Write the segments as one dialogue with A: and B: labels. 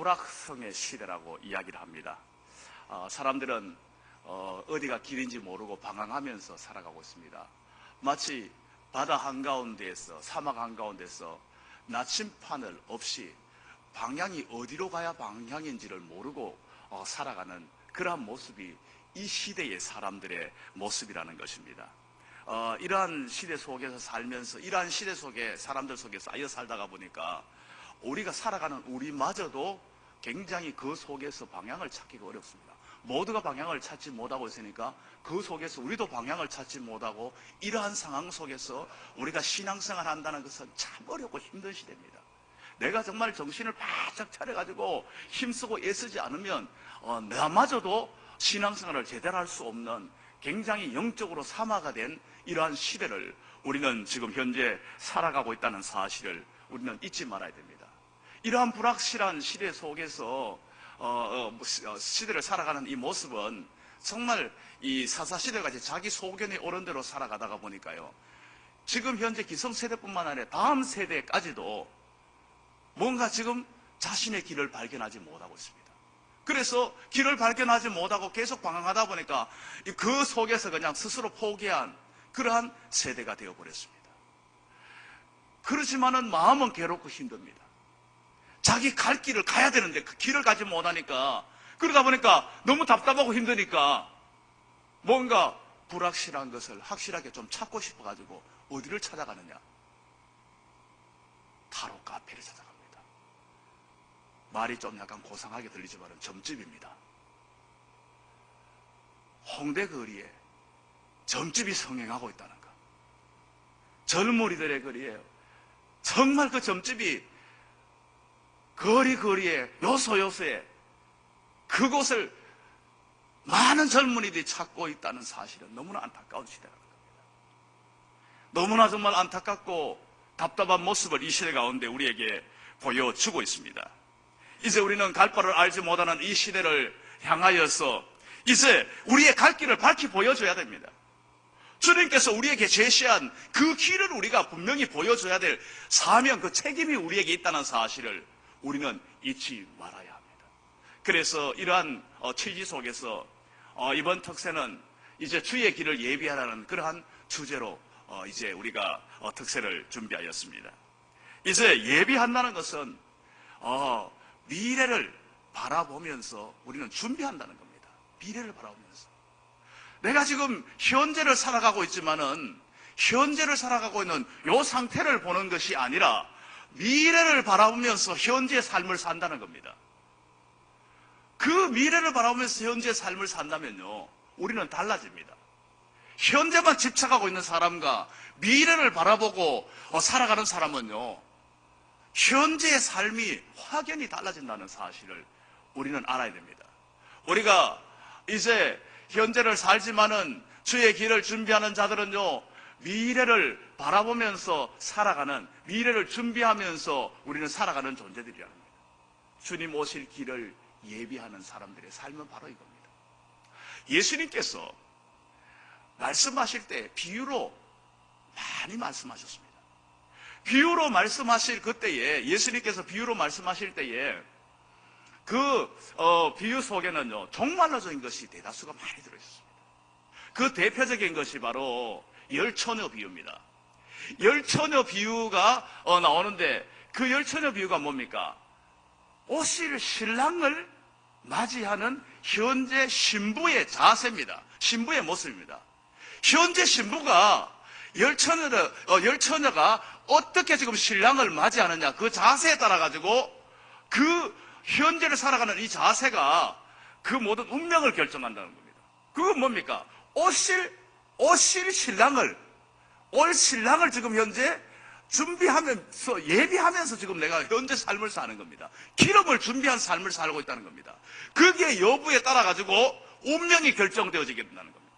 A: 불확성의 시대라고 이야기를 합니다. 어, 사람들은 어, 어디가 길인지 모르고 방황하면서 살아가고 있습니다. 마치 바다 한가운데에서 사막 한가운데서 나침판을 없이 방향이 어디로 가야 방향인지를 모르고 어, 살아가는 그러한 모습이 이 시대의 사람들의 모습이라는 것입니다. 어, 이러한 시대 속에서 살면서 이러한 시대 속에 사람들 속에서 아여 살다가 보니까 우리가 살아가는 우리마저도 굉장히 그 속에서 방향을 찾기가 어렵습니다. 모두가 방향을 찾지 못하고 있으니까 그 속에서 우리도 방향을 찾지 못하고 이러한 상황 속에서 우리가 신앙생활 한다는 것은 참 어렵고 힘든 시대입니다. 내가 정말 정신을 바짝 차려가지고 힘쓰고 애쓰지 않으면 어, 나마저도 신앙생활을 제대로 할 수 없는 굉장히 영적으로 사마가 된 이러한 시대를 우리는 지금 현재 살아가고 있다는 사실을 우리는 잊지 말아야 됩니다. 이러한 불확실한 시대 속에서 어, 어, 어, 시대를 살아가는 이 모습은 정말 이 사사시대같이 자기 소견에 오른 대로 살아가다가 보니까요. 지금 현재 기성세대뿐만 아니라 다음 세대까지도 뭔가 지금 자신의 길을 발견하지 못하고 있습니다. 그래서 길을 발견하지 못하고 계속 방황하다 보니까 그 속에서 그냥 스스로 포기한 그러한 세대가 되어버렸습니다. 그렇지만은 마음은 괴롭고 힘듭니다. 자기 갈 길을 가야 되는데 그 길을 가지 못하니까 그러다 보니까 너무 답답하고 힘드니까 뭔가 불확실한 것을 확실하게 좀 찾고 싶어가지고 어디를 찾아가느냐? 타로 카페를 찾아갑니다. 말이 좀 약간 고상하게 들리지만 점집입니다. 홍대 거리에 점집이 성행하고 있다는 것. 젊은이들의 거리에 정말 그 점집이 거리 거리에 요소 요소에 그곳을 많은 젊은이들이 찾고 있다는 사실은 너무나 안타까운 시대라는 겁니다. 너무나 정말 안타깝고 답답한 모습을 이 시대 가운데 우리에게 보여주고 있습니다. 이제 우리는 갈 바를 알지 못하는 이 시대를 향하여서 이제 우리의 갈 길을 밝히 보여줘야 됩니다. 주님께서 우리에게 제시한 그 길을 우리가 분명히 보여줘야 될 사명, 그 책임이 우리에게 있다는 사실을 우리는 잊지 말아야 합니다. 그래서 이러한 어, 취지 속에서 어, 이번 특세는 이제 주의 길을 예비하라는 그러한 주제로 어, 이제 우리가 특세를 준비하였습니다. 이제 예비한다는 것은 미래를 바라보면서 우리는 준비한다는 겁니다. 미래를 바라보면서. 내가 지금 현재를 살아가고 있지만은 현재를 살아가고 있는 이 상태를 보는 것이 아니라 미래를 바라보면서 현재의 삶을 산다는 겁니다. 그 미래를 바라보면서 현재의 삶을 산다면요, 우리는 달라집니다. 현재만 집착하고 있는 사람과 미래를 바라보고 어, 살아가는 사람은요, 현재의 삶이 확연히 달라진다는 사실을 우리는 알아야 됩니다. 우리가 이제 현재를 살지만은 주의 길을 준비하는 자들은요, 미래를 바라보면서 살아가는, 미래를 준비하면서 우리는 살아가는 존재들이라는 겁니다. 주님 오실 길을 예비하는 사람들의 삶은 바로 이겁니다. 예수님께서 말씀하실 때 비유로 많이 말씀하셨습니다. 비유로 말씀하실 그때에 예수님께서 비유로 말씀하실 때에 그 어, 비유 속에는요 종말로적인 것이 대다수가 많이 들어있습니다. 그 대표적인 것이 바로 열처녀 비유입니다. 열처녀 비유가 어, 나오는데 그 열처녀 비유가 뭡니까? 오실 신랑을 맞이하는 현재 신부의 자세입니다. 신부의 모습입니다. 현재 신부가 열처녀, 어, 열처녀가 어떻게 지금 신랑을 맞이하느냐 그 자세에 따라 가지고 그 현재를 살아가는 이 자세가 그 모든 운명을 결정한다는 겁니다. 그건 뭡니까? 오실 오실 신랑을 올 신랑을 지금 현재 준비하면서 예비하면서 지금 내가 현재 삶을 사는 겁니다. 기름을 준비한 삶을 살고 있다는 겁니다. 그게 여부에 따라 가지고 운명이 결정되어지게 된다는 겁니다.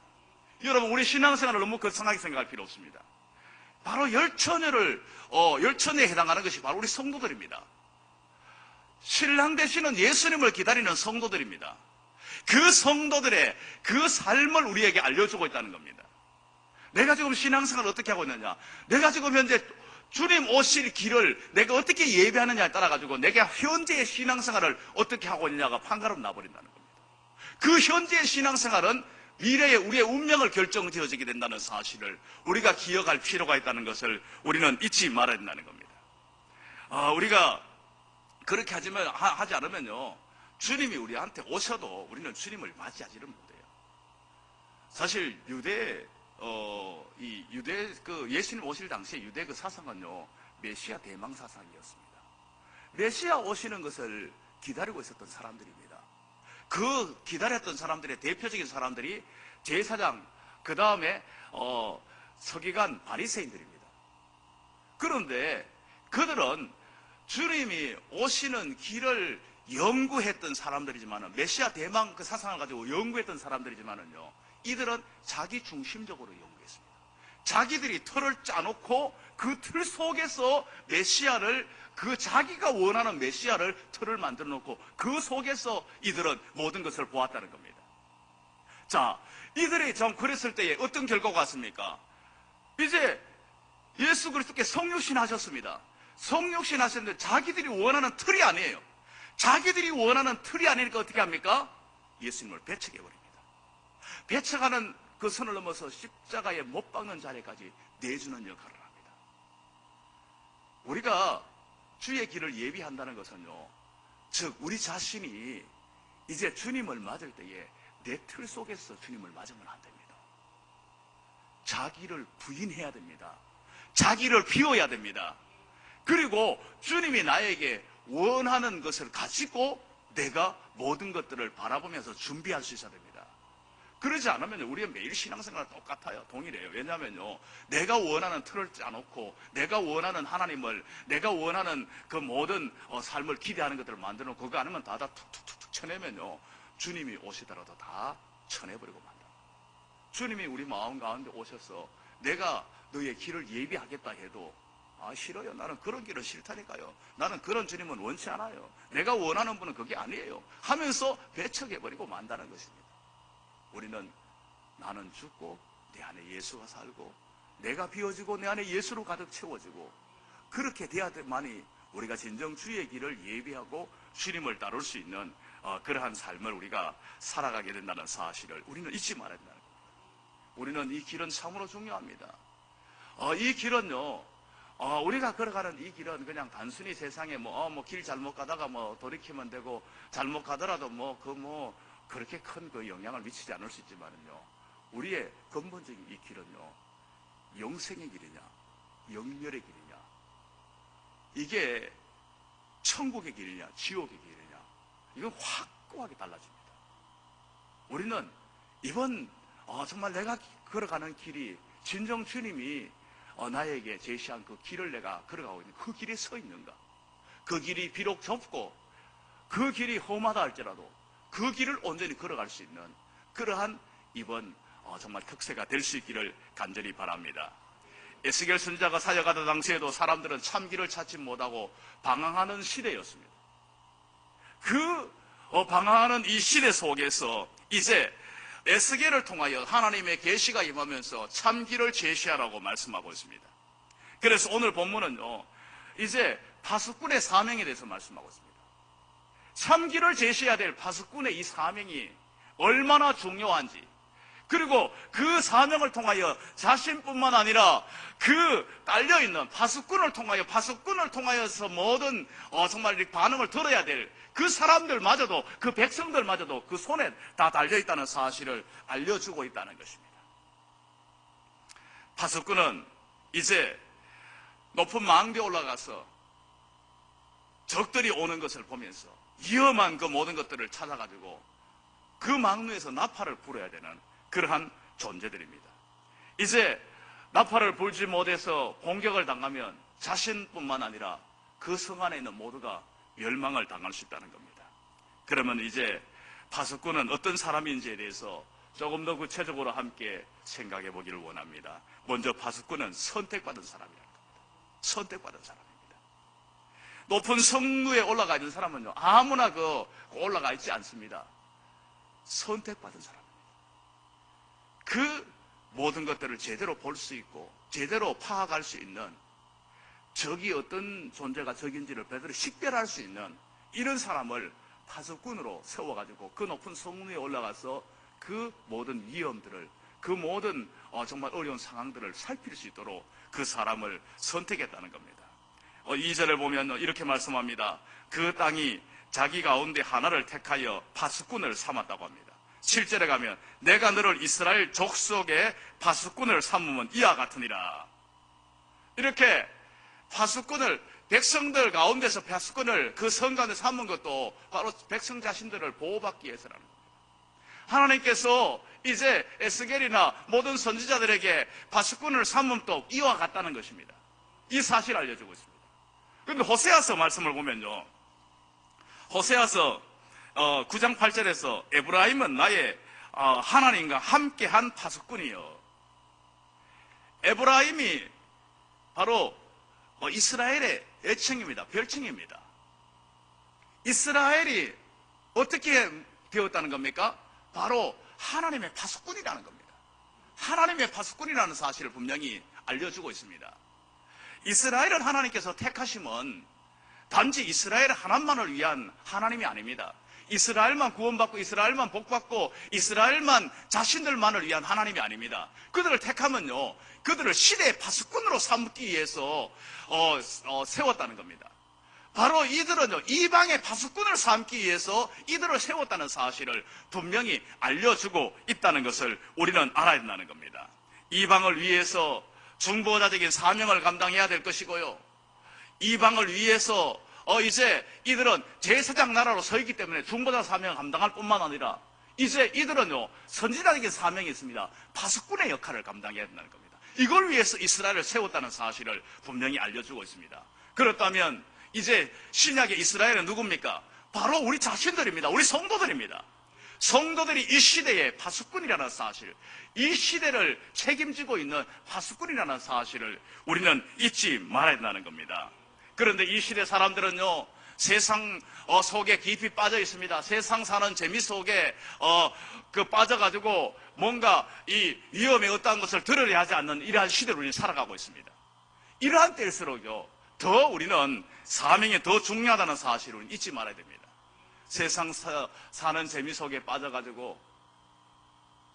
A: 여러분 우리 신앙생활을 너무 거창하게 생각할 필요 없습니다. 바로 열처녀를 어, 열처녀에 해당하는 것이 바로 우리 성도들입니다. 신랑 되시는 예수님을 기다리는 성도들입니다. 그 성도들의 그 삶을 우리에게 알려주고 있다는 겁니다. 내가 지금 신앙생활을 어떻게 하고 있느냐? 내가 지금 현재 주님 오실 길을 내가 어떻게 예배하느냐에 따라 가지고 내가 현재의 신앙생활을 어떻게 하고 있느냐가 판가름 나버린다는 겁니다. 그 현재의 신앙생활은 미래의 우리의 운명을 결정지어지게 된다는 사실을 우리가 기억할 필요가 있다는 것을 우리는 잊지 말아야 된다는 겁니다. 아, 우리가 그렇게 하지만, 하, 지 않으면요. 주님이 우리한테 오셔도 우리는 주님을 맞이하지를 못해요. 사실 유대, 어, 이 유대, 그 예수님 오실 당시에 유대 그 사상은요. 메시아 대망 사상이었습니다. 메시아 오시는 것을 기다리고 있었던 사람들입니다. 그 기다렸던 사람들의 대표적인 사람들이 제사장, 그 다음에 어, 서기관 바리새인들입니다. 그런데 그들은 주님이 오시는 길을 연구했던 사람들이지만은 메시아 대망 그 사상을 가지고 연구했던 사람들이지만은요. 이들은 자기 중심적으로 연구했습니다. 자기들이 틀을 짜놓고 그 틀 속에서 메시아를 그 자기가 원하는 메시아를 틀을 만들어 놓고 그 속에서 이들은 모든 것을 보았다는 겁니다. 자, 이들이 좀 그랬을 때에 어떤 결과가 왔습니까? 이제 예수 그리스도께 성육신 하셨습니다. 성육신 하셨는데 자기들이 원하는 틀이 아니에요. 자기들이 원하는 틀이 아니니까 어떻게 합니까? 예수님을 배척해 버립니다. 배척하는 그 선을 넘어서 십자가에 못 박는 자리까지 내주는 역할을 합니다. 우리가 주의 길을 예비한다는 것은요, 즉 우리 자신이 이제 주님을 맞을 때에 내 틀 속에서 주님을 맞으면 안 됩니다. 자기를 부인해야 됩니다. 자기를 비워야 됩니다. 그리고 주님이 나에게 원하는 것을 가지고 내가 모든 것들을 바라보면서 준비할 수 있어야 됩니다. 그러지 않으면 우리의 매일 신앙생활 똑같아요. 동일해요. 왜냐하면요. 내가 원하는 틀을 짜놓고 내가 원하는 하나님을 내가 원하는 그 모든 어, 삶을 기대하는 것들을 만들어 놓고 그거 아니면 다다 툭툭툭툭 쳐내면요. 주님이 오시더라도 다 쳐내버리고 만다. 주님이 우리 마음 가운데 오셔서 내가 너의 길을 예비하겠다 해도 아 싫어요. 나는 그런 길은 싫다니까요. 나는 그런 주님은 원치 않아요. 내가 원하는 분은 그게 아니에요. 하면서 배척해버리고 만다는 것입니다. 우리는 나는 죽고 내 안에 예수가 살고 내가 비워지고 내 안에 예수로 가득 채워지고 그렇게 돼야만이 우리가 진정 주의 길을 예비하고 주님을 따를 수 있는 어, 그러한 삶을 우리가 살아가게 된다는 사실을 우리는 잊지 말아야 된다는 겁니다. 우리는 이 길은 참으로 중요합니다. 어, 이 길은요, 어, 우리가 걸어가는 이 길은 그냥 단순히 세상에 뭐, 어, 뭐, 길 잘못 가다가 뭐, 돌이키면 되고, 잘못 가더라도 뭐, 그 뭐, 그렇게 큰 그 영향을 미치지 않을 수 있지만은요, 우리의 근본적인 이 길은요, 영생의 길이냐, 영멸의 길이냐, 이게 천국의 길이냐, 지옥의 길이냐, 이건 확고하게 달라집니다. 우리는 이번, 어, 정말 내가 걸어가는 길이 진정 주님이 어, 나에게 제시한 그 길을 내가 걸어가고 있는 그 길에 서 있는가? 그 길이 비록 좁고 그 길이 험하다 할지라도 그 길을 온전히 걸어갈 수 있는 그러한 이번 어, 정말 특세가 될 수 있기를 간절히 바랍니다. 에스겔 선자가 사역하던 당시에도 사람들은 참 길을 찾지 못하고 방황하는 시대였습니다. 그 어, 방황하는 이 시대 속에서 이제 에스겔을 통하여 하나님의 계시가 임하면서 참 길을 제시하라고 말씀하고 있습니다. 그래서 오늘 본문은요, 이제 파수꾼의 사명에 대해서 말씀하고 있습니다. 참 길을 제시해야 될 파수꾼의 이 사명이 얼마나 중요한지, 그리고 그 사명을 통하여 자신뿐만 아니라 그 딸려있는 파수꾼을 통하여 파수꾼을 통하여서 모든 어, 정말 반응을 들어야 될 그 사람들마저도 그 백성들마저도 그 손에 다 달려있다는 사실을 알려주고 있다는 것입니다. 파수꾼은 이제 높은 망대에 올라가서 적들이 오는 것을 보면서 위험한 그 모든 것들을 찾아가지고 그 망루에서 나팔을 불어야 되는 그러한 존재들입니다. 이제 나팔을 불지 못해서 공격을 당하면 자신뿐만 아니라 그 성 안에 있는 모두가 멸망을 당할 수 있다는 겁니다. 그러면 이제 파수꾼은 어떤 사람인지에 대해서 조금 더 구체적으로 함께 생각해 보기를 원합니다. 먼저 파수꾼은 선택받은 사람이라는 겁니다. 선택받은 사람입니다. 높은 성루에 올라가 있는 사람은요, 아무나 그 올라가 있지 않습니다. 선택받은 사람. 그 모든 것들을 제대로 볼 수 있고 제대로 파악할 수 있는 적이 어떤 존재가 적인지를 베드로 식별할 수 있는 이런 사람을 파수꾼으로 세워가지고 그 높은 성문 위에 올라가서 그 모든 위험들을 그 모든 어, 정말 어려운 상황들을 살필 수 있도록 그 사람을 선택했다는 겁니다. 어, 2절을 보면 이렇게 말씀합니다. 그 땅이 자기 가운데 하나를 택하여 파수꾼을 삼았다고 합니다. 7절에 가면 내가 너를 이스라엘 족속의 파수꾼을 삼으면 이와 같으니라. 이렇게 파수꾼을 백성들 가운데서 파수꾼을 그 성간에 삼은 것도 바로 백성 자신들을 보호받기 위해서라는 겁니다. 하나님께서 이제 에스겔이나 모든 선지자들에게 파수꾼을 삼음도 이와 같다는 것입니다. 이 사실을 알려주고 있습니다. 그런데 호세아서 말씀을 보면요. 호세아서 9장 8절에서 에브라임은 나의 어, 하나님과 함께한 파수꾼이요. 에브라임이 바로 어, 이스라엘의 애칭입니다. 별칭입니다. 이스라엘이 어떻게 되었다는 겁니까? 바로 하나님의 파수꾼이라는 겁니다. 하나님의 파수꾼이라는 사실을 분명히 알려주고 있습니다. 이스라엘은 하나님께서 택하심은 단지 이스라엘 하나만을 위한 하나님이 아닙니다. 이스라엘만 구원받고 이스라엘만 복받고 이스라엘만 자신들만을 위한 하나님이 아닙니다. 그들을 택하면요, 그들을 시대의 파수꾼으로 삼기 위해서 어, 어, 세웠다는 겁니다. 바로 이들은요, 이방의 파수꾼을 삼기 위해서 이들을 세웠다는 사실을 분명히 알려주고 있다는 것을 우리는 알아야 된다는 겁니다. 이방을 위해서 중보자적인 사명을 감당해야 될 것이고요. 이방을 위해서 어 이제 이들은 제사장 나라로 서 있기 때문에 중보자 사명을 감당할 뿐만 아니라 이제 이들은요 선지자적인 사명이 있습니다. 파수꾼의 역할을 감당해야 된다는 겁니다. 이걸 위해서 이스라엘을 세웠다는 사실을 분명히 알려주고 있습니다. 그렇다면 이제 신약의 이스라엘은 누굽니까? 바로 우리 자신들입니다. 우리 성도들입니다. 성도들이 이 시대의 파수꾼이라는 사실, 이 시대를 책임지고 있는 파수꾼이라는 사실을 우리는 잊지 말아야 된다는 겁니다. 그런데 이 시대 사람들은요, 세상 어, 속에 깊이 빠져 있습니다. 세상 사는 재미 속에 어, 그 빠져가지고 뭔가 이 위험에 어떠한 것을 들으려 하지 않는 이러한 시대로 우리는 살아가고 있습니다. 이러한 때일수록요, 더 우리는 사명이 더 중요하다는 사실을 잊지 말아야 됩니다. 세상 사, 사는 재미 속에 빠져가지고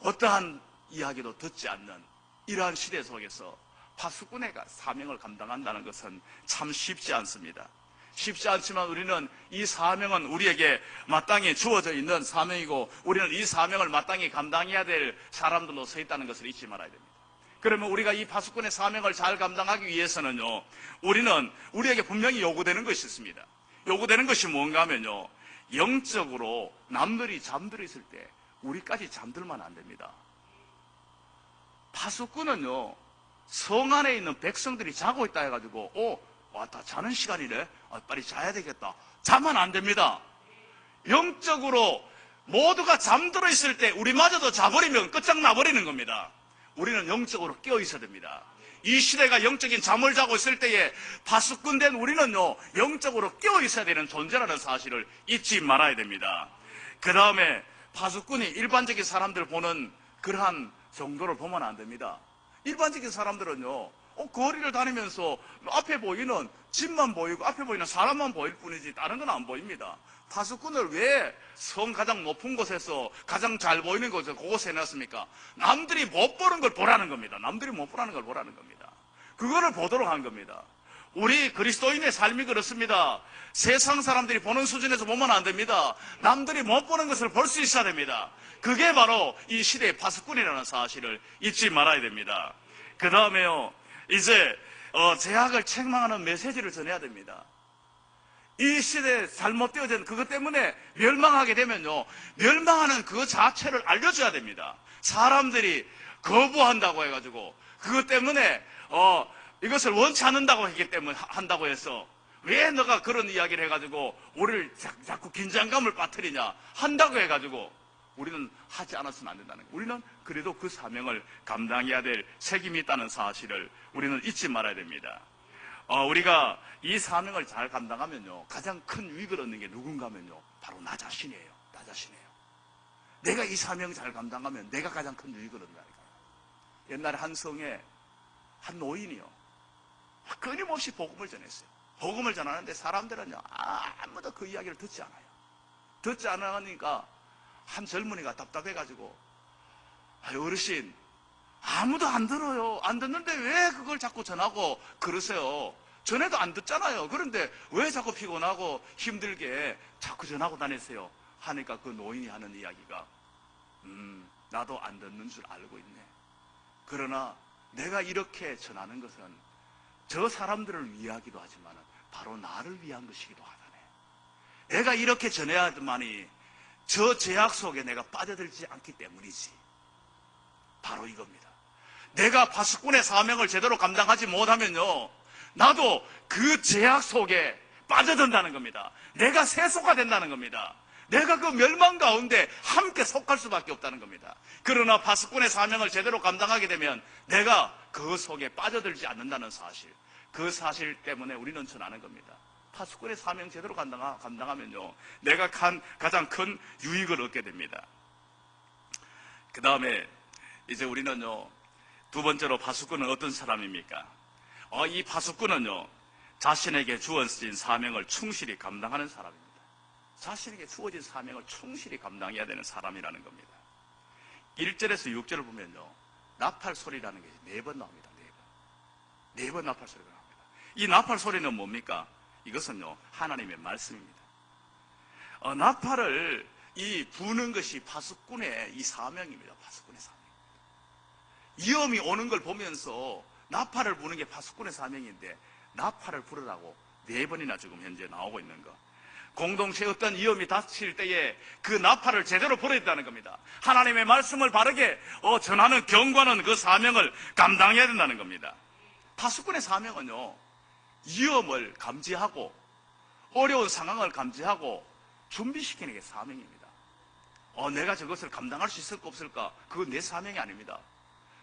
A: 어떠한 이야기도 듣지 않는 이러한 시대 속에서 파수꾼의 사명을 감당한다는 것은 참 쉽지 않습니다. 쉽지 않지만 우리는 이 사명은 우리에게 마땅히 주어져 있는 사명이고 우리는 이 사명을 마땅히 감당해야 될 사람들로 서 있다는 것을 잊지 말아야 됩니다. 그러면 우리가 이 파수꾼의 사명을 잘 감당하기 위해서는요, 우리는 우리에게 분명히 요구되는 것이 있습니다. 요구되는 것이 뭔가 하면요, 영적으로 남들이 잠들어 있을 때 우리까지 잠들면 안 됩니다. 파수꾼은요, 성 안에 있는 백성들이 자고 있다 해가지고, 어, 왔다, 자는 시간이래? 아, 빨리 자야 되겠다. 자면 안 됩니다. 영적으로 모두가 잠들어 있을 때 우리마저도 자버리면 끝장나버리는 겁니다. 우리는 영적으로 깨어 있어야 됩니다. 이 시대가 영적인 잠을 자고 있을 때에 파수꾼 된 우리는요, 영적으로 깨어 있어야 되는 존재라는 사실을 잊지 말아야 됩니다. 그 다음에 파수꾼이 일반적인 사람들 보는 그러한 정도를 보면 안 됩니다. 일반적인 사람들은요, 어, 거리를 다니면서 앞에 보이는 집만 보이고 앞에 보이는 사람만 보일 뿐이지 다른 건 안 보입니다. 파수꾼을 왜 성 가장 높은 곳에서 가장 잘 보이는 곳에 그곳에 해놨습니까? 남들이 못 보는 걸 보라는 겁니다. 남들이 못 보라는 걸 보라는 겁니다. 그거를 보도록 한 겁니다. 우리 그리스도인의 삶이 그렇습니다. 세상 사람들이 보는 수준에서 보면 안 됩니다. 남들이 못 보는 것을 볼 수 있어야 됩니다. 그게 바로 이 시대의 파수꾼이라는 사실을 잊지 말아야 됩니다. 그 다음에요, 이제 어, 제약을 책망하는 메시지를 전해야 됩니다. 이 시대에 잘못되어진 그것 때문에 멸망하게 되면요, 멸망하는 그 자체를 알려줘야 됩니다. 사람들이 거부한다고 해가지고 그것 때문에 어, 이것을 원치 않는다고 했기 때문에 한다고 해서 왜 너가 그런 이야기를 해가지고 우리를 자, 꾸 긴장감을 빠뜨리냐 한다고 해가지고 우리는 하지 않았으면 안 된다는 거예요. 우리는 그래도 그 사명을 감당해야 될 책임이 있다는 사실을 우리는 잊지 말아야 됩니다. 어, 우리가 이 사명을 잘 감당하면요, 가장 큰 유익을 얻는 게 누군가 하면요, 바로 나 자신이에요. 나 자신이에요. 내가 이 사명 잘 감당하면 내가 가장 큰 유익을 얻는다니까요. 옛날에 한 성에 한 노인이요. 끊임없이 복음을 전했어요. 복음을 전하는데 사람들은요, 아무도 그 이야기를 듣지 않아요. 듣지 않으니까 한 젊은이가 답답해가지고, 아유, 어르신, 아무도 안 들어요. 안 듣는데 왜 그걸 자꾸 전하고 그러세요? 전에도 안 듣잖아요. 그런데 왜 자꾸 피곤하고 힘들게 자꾸 전하고 다니세요? 하니까 그 노인이 하는 이야기가, 음, 나도 안 듣는 줄 알고 있네. 그러나 내가 이렇게 전하는 것은 저 사람들을 위하기도 하지만 바로 나를 위한 것이기도 하다네. 내가 이렇게 전해야만이 저 제약 속에 내가 빠져들지 않기 때문이지. 바로 이겁니다. 내가 파수꾼의 사명을 제대로 감당하지 못하면요. 나도 그 제약 속에 빠져든다는 겁니다. 내가 세속화 된다는 겁니다. 내가 그 멸망 가운데 함께 속할 수밖에 없다는 겁니다. 그러나 파수꾼의 사명을 제대로 감당하게 되면 내가 그 속에 빠져들지 않는다는 사실. 그 사실 때문에 우리는 전하는 겁니다. 파수꾼의 사명 제대로 감당하, 감당하면요. 내가 간, 가장 큰 유익을 얻게 됩니다. 그 다음에 이제 우리는요. 두 번째로 파수꾼은 어떤 사람입니까? 어, 이 파수꾼은요. 자신에게 주어진 사명을 충실히 감당하는 사람입니다. 자신에게 주어진 사명을 충실히 감당해야 되는 사람이라는 겁니다. 1절에서 6절을 보면요. 나팔 소리라는 게 네 번 나옵니다. 네 번. 네 번 나팔 소리가 나옵니다. 이 나팔 소리는 뭡니까? 이것은요. 하나님의 말씀입니다. 어, 나팔을 이 부는 것이 파수꾼의 이 사명입니다. 파수꾼의 사명. 위험이 오는 걸 보면서 나팔을 부는 게 파수꾼의 사명인데 나팔을 부르라고 네 번이나 지금 현재 나오고 있는 거. 공동체 어떤 위험이 닥칠 때에 그 나팔을 제대로 불어야 된다는 겁니다. 하나님의 말씀을 바르게 어, 전하는 경과는 그 사명을 감당해야 된다는 겁니다. 파수꾼의 사명은요, 위험을 감지하고 어려운 상황을 감지하고 준비시키는 게 사명입니다. 어, 내가 저것을 감당할 수 있을까 없을까? 그건 내 사명이 아닙니다.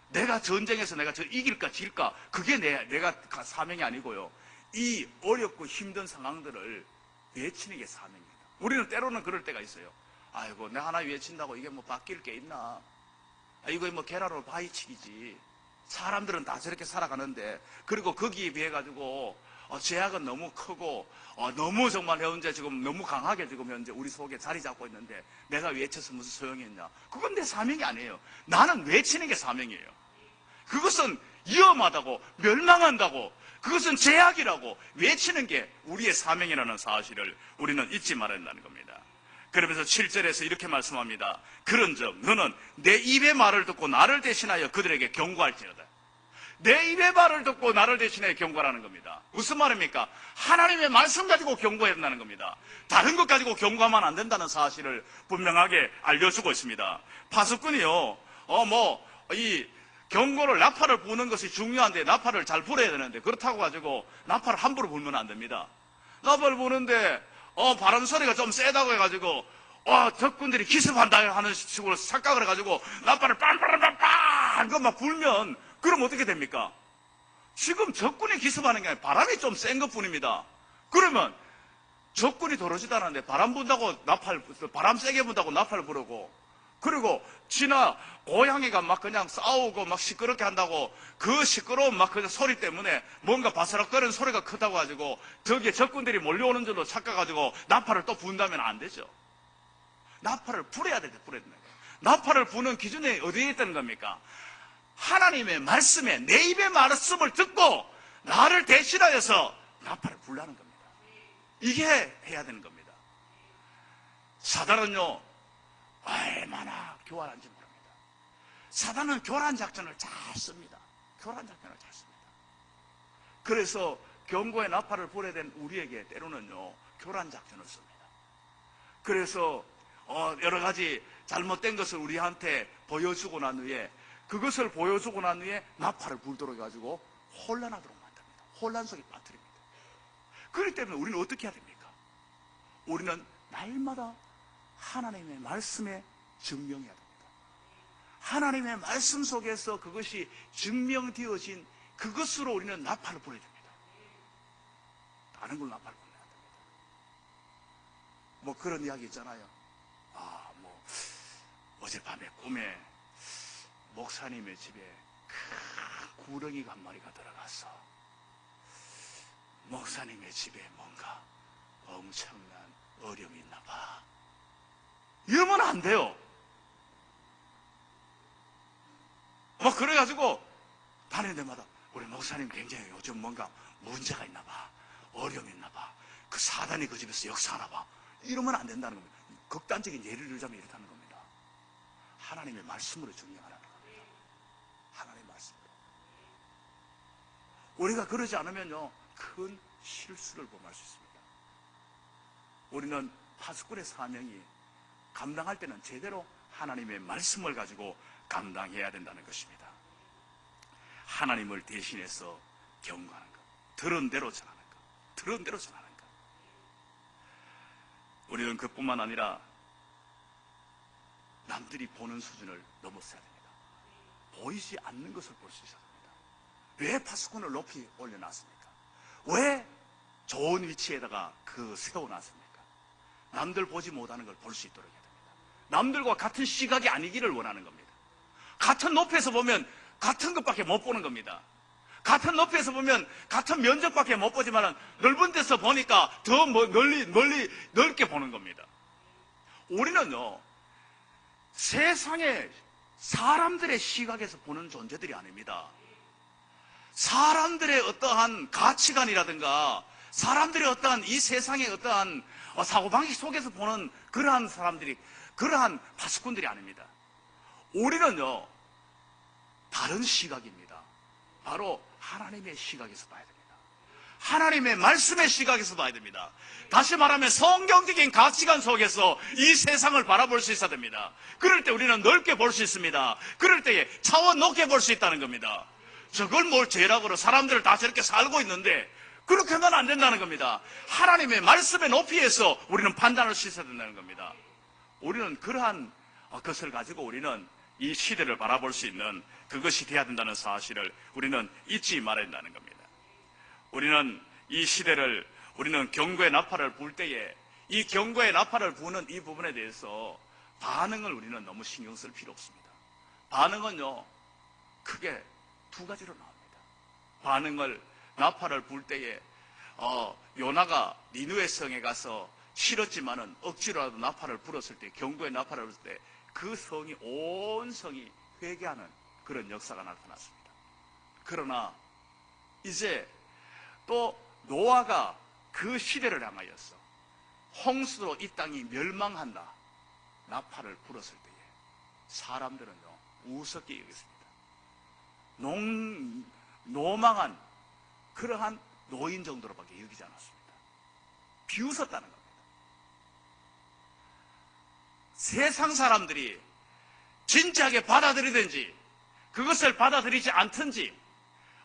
A: 내가 전쟁에서 내가 저 이길까 질까? 그게 내, 내가 사명이 아니고요. 이 어렵고 힘든 상황들을 외치는 게 사명입니다. 우리는 때로는 그럴 때가 있어요. 아이고, 내 하나 외친다고 이게 뭐 바뀔 게 있나? 아, 이거 뭐 계란으로 바위치기지. 사람들은 다 저렇게 살아가는데, 그리고 거기에 비해 가지고, 어, 제약은 너무 크고, 어, 너무 정말 현재 지금 너무 강하게 지금 현재 우리 속에 자리 잡고 있는데, 내가 외쳐서 무슨 소용이 있냐? 그건 내 사명이 아니에요. 나는 외치는 게 사명이에요. 그것은 위험하다고, 멸망한다고, 그것은 제약이라고 외치는 게 우리의 사명이라는 사실을 우리는 잊지 말아야 한다는 겁니다. 그러면서 7절에서 이렇게 말씀합니다. 그런 점, 너는 내 입의 말을 듣고 나를 대신하여 그들에게 경고할지어다. 내 입의 말을 듣고 나를 대신하여 경고하라는 겁니다. 무슨 말입니까? 하나님의 말씀 가지고 경고해야 된다는 겁니다. 다른 것 가지고 경고하면 안 된다는 사실을 분명하게 알려주고 있습니다. 파수꾼이요, 어, 뭐, 이, 경고를 나팔을 부는 것이 중요한데 나팔을 잘 불어야 되는데 그렇다고 가지고 나팔을 함부로 불면 안 됩니다. 나팔을 부는데 어 바람 소리가 좀 세다고 해가지고 어 적군들이 기습한다 하는 식으로 착각을 해가지고 나팔을 빵빵빵빵 그막 불면 그럼 어떻게 됩니까? 지금 적군이 기습하는 게 아니라 바람이 좀 센 것 뿐입니다. 그러면 적군이 도로지다는데 바람 분다고 나팔 바람 세게 분다고 나팔 부르고 그리고 지나 고양이가 막 그냥 싸우고 막 시끄럽게 한다고 그 시끄러운 막 그냥 소리 때문에 뭔가 바스락거리는 소리가 크다고 가지고 저기에 적군들이 몰려오는 줄로 착각가지고 나팔을 또 분다면 안 되죠. 나팔을 불어야 될때 불어야 된다. 나팔을 부는 기준이 어디에 있다는 겁니까? 하나님의 말씀에 내 입의 말씀을 듣고 나를 대신하여서 나팔을 불라는 겁니다. 이게 해야 되는 겁니다. 사단은요, 얼마나 교활한지 모릅니다. 사단은 교란 작전을 잘 씁니다. 교란 작전을 잘 씁니다. 그래서 경고의 나팔을 불어야 된 우리에게 때로는요, 교란 작전을 씁니다. 그래서 어, 여러 가지 잘못된 것을 우리한테 보여주고 난 후에 그것을 보여주고 난 후에 나팔을 불도록 해가지고 혼란하도록 만듭니다. 혼란 속에 빠뜨립니다. 그렇기 때문에 우리는 어떻게 해야 됩니까? 우리는 날마다 하나님의 말씀에 증명해야 됩니다. 하나님의 말씀 속에서 그것이 증명되어진 그것으로 우리는 나팔을 불어야 됩니다. 다른 걸 나팔을 불어야 됩니다. 뭐 그런 이야기 있잖아요. 아, 뭐, 어젯밤에 꿈에 목사님의 집에 큰 구렁이가 한 마리가 들어갔어. 목사님의 집에 뭔가 엄청난 어려움이 있나 봐. 이러면 안 돼요. 뭐 그래가지고 다니는 데마다 우리 목사님 굉장히 요즘 뭔가 문제가 있나 봐. 어려움이 있나 봐. 그 사단이 그 집에서 역사하나 봐. 이러면 안 된다는 겁니다. 극단적인 예를 들자면 이렇다는 겁니다. 하나님의 말씀으로 정리하라는 겁니다. 하나님의 말씀으로. 우리가 그러지 않으면요, 큰 실수를 범할 수 있습니다. 우리는 파수꾼의 사명이 감당할 때는 제대로 하나님의 말씀을 가지고 감당해야 된다는 것입니다. 하나님을 대신해서 경고하는 것. 들은 대로 전하는 것. 들은 대로 전하는 것. 우리는 그뿐만 아니라 남들이 보는 수준을 넘어서야 됩니다. 보이지 않는 것을 볼 수 있어야 됩니다. 왜 파수꾼을 높이 올려놨습니까? 왜 좋은 위치에다가 그 세워놨습니까? 남들 보지 못하는 걸 볼 수 있도록 해야 됩니다. 남들과 같은 시각이 아니기를 원하는 겁니다. 같은 높이에서 보면 같은 것밖에 못 보는 겁니다. 같은 높이에서 보면 같은 면적밖에 못 보지만 넓은 데서 보니까 더 멀- 멀리 멀리 넓게 보는 겁니다. 우리는요 세상의 사람들의 시각에서 보는 존재들이 아닙니다. 사람들의 어떠한 가치관이라든가 사람들의 어떠한 이 세상의 어떠한 어, 사고방식 속에서 보는 그러한 사람들이 그러한 파수꾼들이 아닙니다. 우리는요 다른 시각입니다. 바로 하나님의 시각에서 봐야 됩니다. 하나님의 말씀의 시각에서 봐야 됩니다. 다시 말하면 성경적인 가치관 속에서 이 세상을 바라볼 수 있어야 됩니다. 그럴 때 우리는 넓게 볼 수 있습니다. 그럴 때에 차원 높게 볼 수 있다는 겁니다. 저걸 뭘 죄라고 사람들을 다 저렇게 살고 있는데 그렇게 하면 안 된다는 겁니다. 하나님의 말씀의 높이에서 우리는 판단할 수 있어야 된다는 겁니다. 우리는 그러한 것을 가지고 우리는 이 시대를 바라볼 수 있는 그것이 돼야 된다는 사실을 우리는 잊지 말아야 된다는 겁니다. 우리는 이 시대를 우리는 경고의 나팔을 불 때에 이 경고의 나팔을 부는 이 부분에 대해서 반응을 우리는 너무 신경 쓸 필요 없습니다. 반응은요 크게 두 가지로 나옵니다. 반응을 나팔을 불 때에 어, 요나가 니누의 성에 가서 싫었지만은 억지로라도 나팔을 불었을 때 경고의 나팔을 불때그 성이 온 성이 회개하는 그런 역사가 나타났습니다. 그러나 이제 또 노아가 그 시대를 향하여서 홍수로 이 땅이 멸망한다. 나팔을 불었을 때에 사람들은요 우습게 여겼습니다. 농, 노망한 그러한 노인 정도로밖에 여기지 않았습니다. 비웃었다는 겁니다. 세상 사람들이 진지하게 받아들이든지 그것을 받아들이지 않든지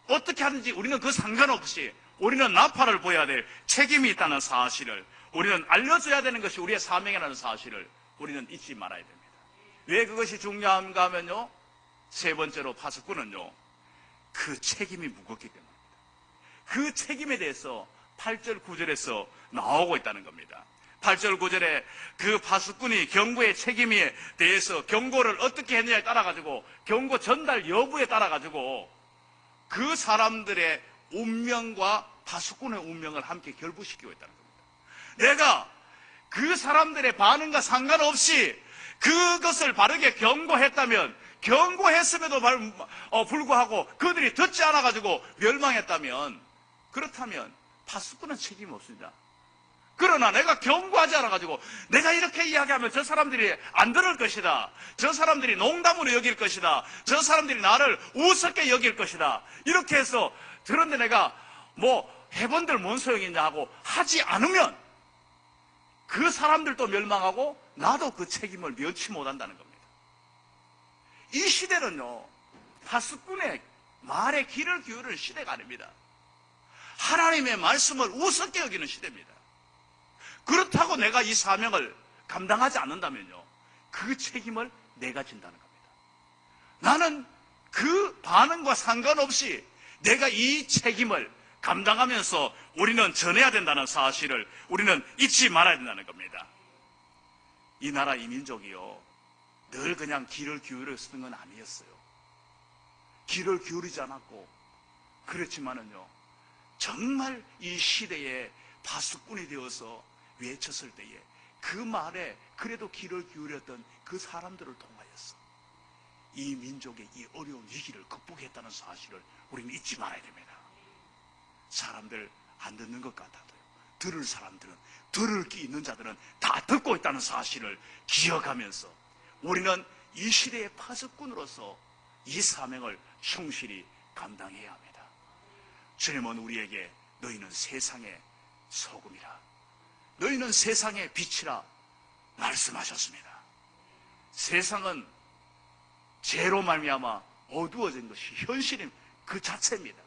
A: 어떻게 하든지 우리는 그 상관없이 우리는 나팔을 보여야 될 책임이 있다는 사실을 우리는 알려줘야 되는 것이 우리의 사명이라는 사실을 우리는 잊지 말아야 됩니다. 왜 그것이 중요한가 하면요. 세 번째로 파수꾼은요. 그 책임이 무겁기 때문입니다. 그 책임에 대해서 8절 9절에서 나오고 있다는 겁니다. 8절 9절에 그 파수꾼이 경고의 책임에 대해서 경고를 어떻게 했느냐에 따라 가지고 경고 전달 여부에 따라 가지고 그 사람들의 운명과 파수꾼의 운명을 함께 결부시키고 있다는 겁니다. 내가 그 사람들의 반응과 상관없이 그것을 바르게 경고했다면 경고했음에도 발- 어, 불구하고 그들이 듣지 않아 가지고 멸망했다면 그렇다면 파수꾼은 책임이 없습니다. 그러나 내가 경고하지 않아 가지고 내가 이렇게 이야기하면 저 사람들이 안 들을 것이다. 저 사람들이 농담으로 여길 것이다. 저 사람들이 나를 우습게 여길 것이다. 이렇게 해서 그런데 내가 뭐 해본들 뭔 소용이냐 하고 하지 않으면 그 사람들도 멸망하고 나도 그 책임을 면치 못한다는 겁니다. 이 시대는요, 파수꾼의 말에 귀를 기울이는 시대가 아닙니다. 하나님의 말씀을 우습게 여기는 시대입니다. 그렇다고 내가 이 사명을 감당하지 않는다면요, 그 책임을 내가 진다는 겁니다. 나는 그 반응과 상관없이 내가 이 책임을 감당하면서 우리는 전해야 된다는 사실을 우리는 잊지 말아야 된다는 겁니다. 이 나라 이 민족이요. 늘 그냥 귀를 기울여 쓰는 건 아니었어요. 귀를 기울이지 않았고, 그렇지만은요, 정말 이 시대에 파수꾼이 되어서 외쳤을 때에 그 말에 그래도 귀를 기울였던 그 사람들을 통하여서 이 민족의 이 어려운 위기를 극복했다는 사실을 우리는 잊지 말아야 됩니다. 사람들 안 듣는 것 같아도요. 들을 사람들은, 들을 끼 있는 자들은 다 듣고 있다는 사실을 기억하면서 우리는 이 시대의 파수꾼으로서 이 사명을 충실히 감당해야 합니다. 주님은 우리에게 너희는 세상의 소금이라. 너희는 세상의 빛이라 말씀하셨습니다. 세상은 죄로 말미암아 어두워진 것이 현실인 그 자체입니다.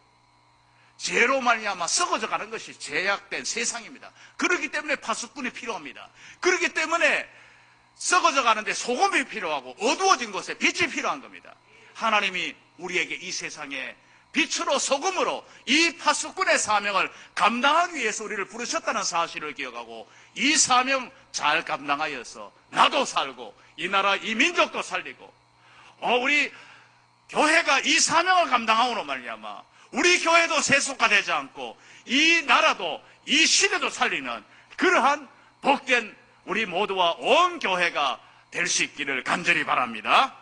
A: 죄로 말미암아 썩어져 가는 것이 제약된 세상입니다. 그렇기 때문에 파수꾼이 필요합니다. 그렇기 때문에 썩어져 가는데 소금이 필요하고 어두워진 곳에 빛이 필요한 겁니다. 하나님이 우리에게 이 세상에 빛으로 소금으로 이 파수꾼의 사명을 감당하기 위해서 우리를 부르셨다는 사실을 기억하고 이 사명 잘 감당하여서 나도 살고 이 나라 이 민족도 살리고 어 우리 교회가 이 사명을 감당함으로 말미암아 우리 교회도 세속화 되지 않고 이 나라도 이 시대도 살리는 그러한 복된 우리 모두와 온 교회가 될 수 있기를 간절히 바랍니다.